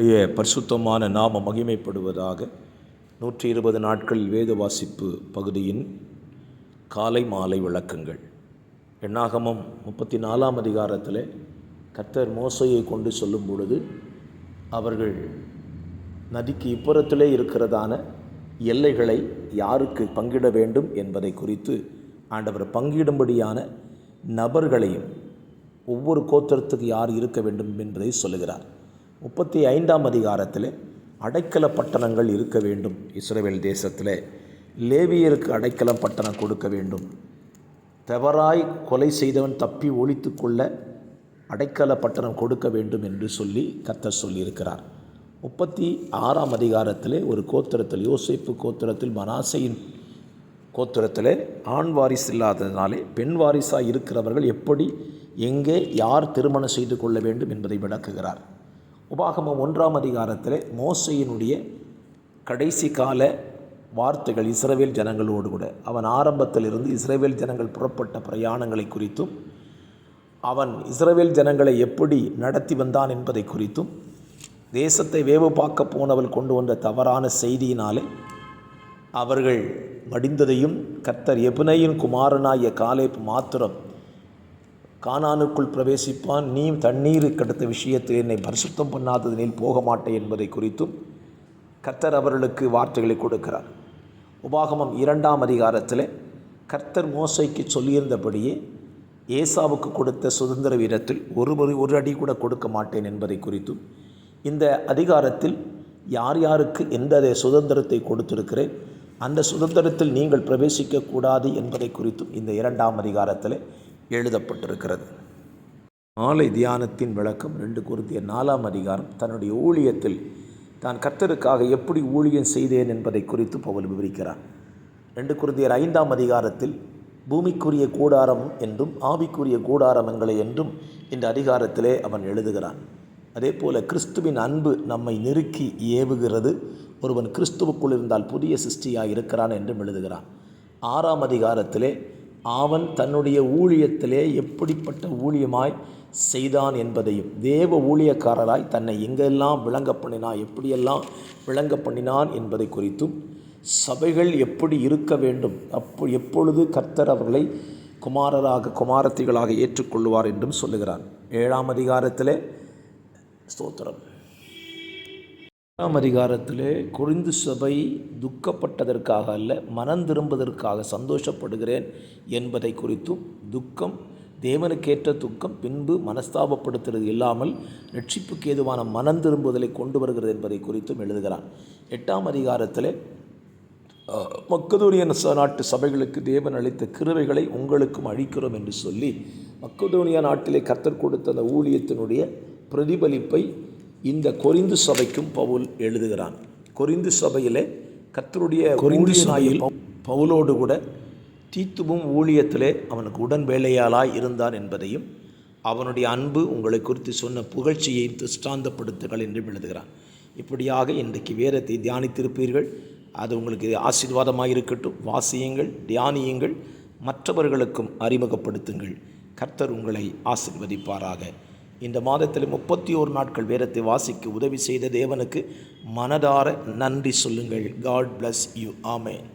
உடைய பரிசுத்தமான நாம மகிமைப்படுவதாக நூற்றி இருபது நாட்கள் வேத வாசிப்பு பகுதியின் காலை மாலை விளக்கங்கள். எண்ணாகமம் முப்பத்தி நாலாம் அதிகாரத்தில் கர்த்தர் மோசையை கொண்டு சொல்லும் பொழுது அவர்கள் நதிக்கு இப்புறத்திலே இருக்கிறதான எல்லைகளை யாருக்கு பங்கிட வேண்டும் என்பதை குறித்து ஆண்டவர் பங்கிடும்படியான நபர்களையும் ஒவ்வொரு கோத்திரத்துக்கு யார் இருக்க வேண்டும் என்பதை சொல்லுகிறார். முப்பத்தி ஐந்தாம் அதிகாரத்தில் அடைக்கல பட்டணங்கள் இருக்க வேண்டும். இஸ்ரேல் தேசத்தில் லேவியருக்கு அடைக்கல பட்டணம் கொடுக்க வேண்டும். தவறாய் கொலை செய்தவன் தப்பி ஒழித்து கொள்ள அடைக்கல பட்டணம் கொடுக்க வேண்டும் என்று சொல்லி கத்தர் சொல்லியிருக்கிறார். முப்பத்தி ஆறாம் அதிகாரத்தில் ஒரு கோத்திரத்தில் யோசிப்பு கோத்திரத்தில் மனாசையின் கோத்திரத்தில் ஆண் வாரிசு இல்லாததினாலே பெண் வாரிசாக இருக்கிறவர்கள் எப்படி எங்கே யார் திருமணம் செய்து கொள்ள வேண்டும் என்பதை விளக்குகிறார். உபாகமம் ஒன்றாம் அதிகாரத்தில் மோசையினுடைய கடைசி கால வார்த்தைகள் இஸ்ரவேல் ஜனங்களோடு கூட. அவன் ஆரம்பத்திலிருந்து இஸ்ரேவேல் ஜனங்கள் புறப்பட்ட பிரயாணங்களை குறித்தும் அவன் இஸ்ரேவேல் ஜனங்களை எப்படி நடத்தி வந்தான் என்பதை குறித்தும் தேசத்தை வேவு பார்க்க போனவள் கொண்டு வந்த தவறான செய்தியினாலே அவர்கள் மடிந்ததையும் கர்த்தர் எபுனையின் குமாரனாகிய காலேப் மாத்திரம் கானானுக்குள் பிரவேசிப்பான். நீ தண்ணீருக்கு அடுத்த விஷயத்தில் என்னை பரிசுத்தம் பண்ணாததினில் போக மாட்டேன் என்பதை குறித்தும் கர்த்தர் அவர்களுக்கு வார்த்தைகளை கொடுக்கிறார். உபாகமம் இரண்டாம் அதிகாரத்தில் கர்த்தர் மோசைக்கு சொல்லியிருந்தபடியே ஏசாவுக்கு கொடுத்த சுதந்திர வீரத்தில் ஒரு முறை ஒரு அடி கூட கொடுக்க மாட்டேன் என்பதை குறித்தும் இந்த அதிகாரத்தில் யார் யாருக்கு எந்த சுதந்திரத்தை கொடுத்திருக்கிறேன் அந்த சுதந்திரத்தில் நீங்கள் பிரவேசிக்கக்கூடாது என்பதை குறித்தும் இந்த இரண்டாம் அதிகாரத்தில் எழுதப்பட்டிருக்கிறது. மாலை தியானத்தின் விளக்கம் ரெண்டு குறித்திய நாலாம் அதிகாரம். தன்னுடைய ஊழியத்தில் தான் கர்த்தருக்காக எப்படி ஊழியம் செய்தேன் என்பதை குறித்து பவுல் விவரிக்கிறார். ரெண்டு குருந்தியர் ஐந்தாம் அதிகாரத்தில் பூமிக்குரிய கூடாரம் என்றும் ஆவிக்குரிய கூடாரமங்களை என்றும் இந்த அதிகாரத்திலே அவன் எழுதுகிறான். அதே போல கிறிஸ்துவின் அன்பு நம்மை நெருக்கி ஏவுகிறது. ஒருவன் கிறிஸ்துவுக்குள் இருந்தால் புதிய சிருஷ்டியாக இருக்கிறான் என்றும் எழுதுகிறான். ஆறாம் அதிகாரத்திலே அவன் தன்னுடைய ஊழியத்திலே எப்படிப்பட்ட ஊழியமாய் செய்தான் என்பதையும் தேவ ஊழியக்காரராய் தன்னை எங்கெல்லாம் விளங்க பண்ணினான் எப்படியெல்லாம் விளங்க பண்ணினான் என்பதை குறித்தும் சபைகள் எப்படி இருக்க வேண்டும் அப்போ எப்பொழுது கர்த்தர் அவர்களை குமாரராக குமாரத்திகளாக ஏற்றுக்கொள்வார் என்றும் சொல்லுகிறான் ஏழாம் அதிகாரத்திலே ஸ்தோத்திரம். ஆறாம் அதிகாரத்திலே குறிந்து சபை துக்கப்பட்டதற்காக அல்ல மனம் திரும்புவதற்காக சந்தோஷப்படுகிறேன் என்பதை குறித்தும் துக்கம் தேவனுக்கேற்ற துக்கம் பின்பு மனஸ்தாபப்படுத்துறது இல்லாமல் ரட்சிப்புக்கு ஏதுவான மனம் திரும்புதலை கொண்டு வருகிறது என்பதை குறித்தும் எழுதுகிறான். எட்டாம் அதிகாரத்தில் மக்கதோனிய நாட்டு சபைகளுக்கு தேவன் அளித்த கிருவைகளை உங்களுக்கும் அழிக்கிறோம் என்று சொல்லி மக்கதோனியா நாட்டிலே கத்தர் கொடுத்த அந்த ஊழியத்தினுடைய பிரதிபலிப்பை இந்த கொரிந்து சபைக்கும் பவுல் எழுதுகிறான். கொரிந்து சபையிலே கத்தருடைய கொரிந்து நாயில் பவுலோடு கூட தீத்துவும் ஊழியத்திலே அவனுக்கு உடன் வேலையாளாய் இருந்தான் என்பதையும் அவனுடைய அன்பு உங்களை குறித்து சொன்ன புகழ்ச்சியை திருஷ்டாந்தப்படுத்துகள் என்றும் எழுதுகிறான். இப்படியாக இன்றைக்கு வேதத்தை தியானித்திருப்பீர்கள். அது உங்களுக்கு ஆசீர்வாதமாக இருக்கட்டும். வாசியுங்கள் தியானியுங்கள். மற்றவர்களுக்கும் அறிமுகப்படுத்துங்கள். கர்த்தர் உங்களை ஆசிர்வதிப்பாராக. இந்த மாதத்தில் முப்பத்தி ஓரு நாட்கள் வேதத்தை வாசிக்க உதவி செய்த தேவனுக்கு மனதார நன்றி சொல்லுங்கள். God bless you amen